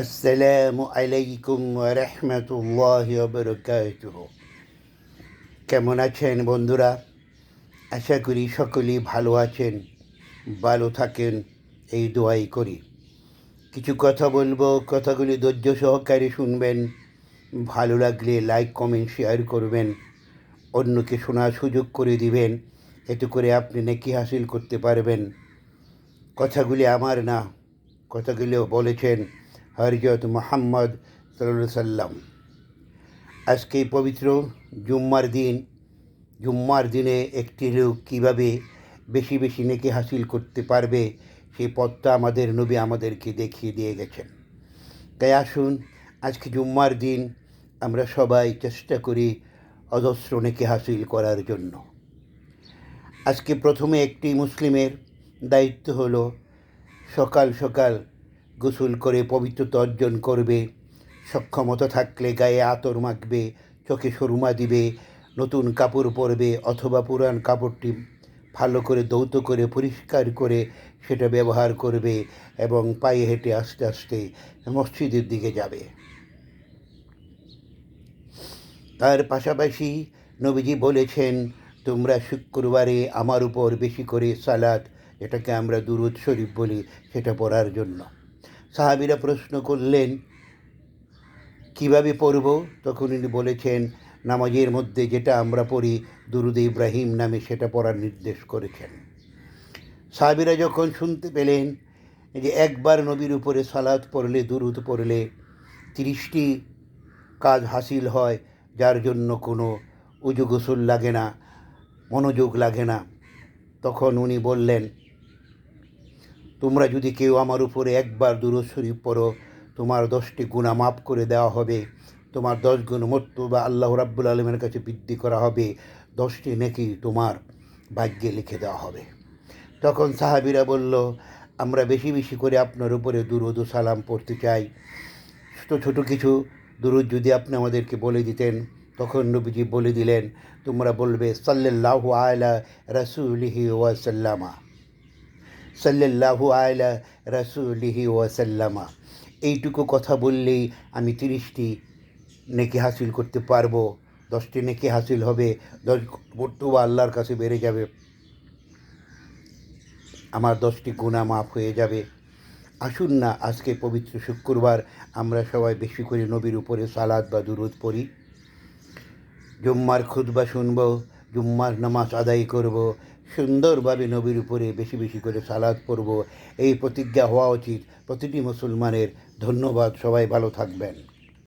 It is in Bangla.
আসসালামু আলাইকুম রহমতুল্লাহ বরকাতুহ কেমন আছেন বন্ধুরা? আশা করি সকলেই ভালো আছেন, ভালো থাকেন, এই দোয়াই করি। কিছু কথা বলব, কথাগুলি ধৈর্য সহকারে শুনবেন, ভালো লাগলে লাইক কমেন্ট শেয়ার করবেন, অন্যকে শোনার সুযোগ করে দিবেন, এতে করে আপনি নাকি হাসিল করতে পারবেন। কথাগুলি আমার না, কথাগুলিও বলেছেন হরজত মোহাম্মদ সাল্লাম আজকে পবিত্র জুম্মার দিন। জুম্মার দিনে একটি লোক কীভাবে বেশি বেশি নেকি হাসিল করতে পারবে সেই পথটা আমাদের নবী আমাদেরকে দেখিয়ে দিয়ে গেছেন। তাই আসুন, আজকে জুম্মার দিন আমরা সবাই চেষ্টা করি অজস্র নেকি হাসিল করার জন্য। আজকে প্রথমে একটি মুসলিমের দায়িত্ব হলো সকাল সকাল গোসল করে পবিত্রতা অর্জন করবে। সক্ষমতা থাকলে গায়ে আতর মাখবে, চোখে সুরমা দিবে, নতুন কাপড় পরবে অথবা পুরান কাপড়টি ভালো করে দৌত করে, পরিষ্কার করে সেটা ব্যবহার করবে এবং পায়ে হেঁটে আস্তে আস্তে মসজিদের দিকে যাবে। তার পাশাপাশি নবীজি বলেছেন, তোমরা শুক্রবারে আমার উপর বেশি করে সালাদ যেটাকে আমরা দুরুদ শরীফ বলি, সেটা পড়ার জন্য। সাহাবিরা প্রশ্ন করলেন, কীভাবে পড়ব? তখন উনি বলেছেন, নামাজের মধ্যে যেটা আমরা পড়ি, দুরুদ ইব্রাহিম নামে সেটা পড়ার নির্দেশ করেছেন। সাহাবিরা যখন শুনতে পেলেন যে একবার নবীর উপরে সালাদ পড়লে, দুরুদ পড়লে তিরিশটি কাজ হাসিল হয়, যার জন্য কোনো উজু গোসল লাগে না, মনোযোগ লাগে না, তখন উনি বললেন তোমরা যদি কেউ আমার উপরে একবার দুরুদ শরীফ পড়ো, তোমার দশটি গুণা মাফ করে দেওয়া হবে। তোমার দশ গুণ মর্তু বা আল্লাহ রাব্বুল আলমের কাছে বৃদ্ধি করা হবে। দশটি নাকি তোমার ভাগ্যে লিখে দেওয়া হবে। তখন সাহাবিরা বলল, আমরা বেশি বেশি করে আপনার উপরে দুরুদ সালাম পড়তে চাই। ছোটো ছোটো কিছু দুরুদ যদি আপনি আমাদেরকে বলে দিতেন। তখন নবীজি বলে দিলেন, তোমরা বলবে সাল্লাহ আলা রসুলিহি ওয়াসাল্লামা। সাল্লাহু আলা রসুলিহি ওয়াসাল্লামা। এইটুকু কথা বললেই আমি তিরিশটি নেকি হাসিল করতে পারব, দশটি নেকি হাসিল হবে, দশ বর্তুবা আল্লাহর কাছে বেড়ে যাবে। আমার দশটি গুণা মাফ হয়ে যাবে। আসুন না আজকে পবিত্র শুক্রবার আমরা সবাই বেশি করে নবীর উপরে সালাদ বা দুরুদ পড়ি। জুম্মার খুতবা শুনব, জুম্মার নামাজ আদায় করব সুন্দরভাবে নবীর উপরে বেশি বেশি করে সালাদ পড়ব। এই প্রতিজ্ঞা হওয়া উচিত। প্রতিটি মুসলমানের ধন্যবাদ। সবাই ভালো থাকবেন।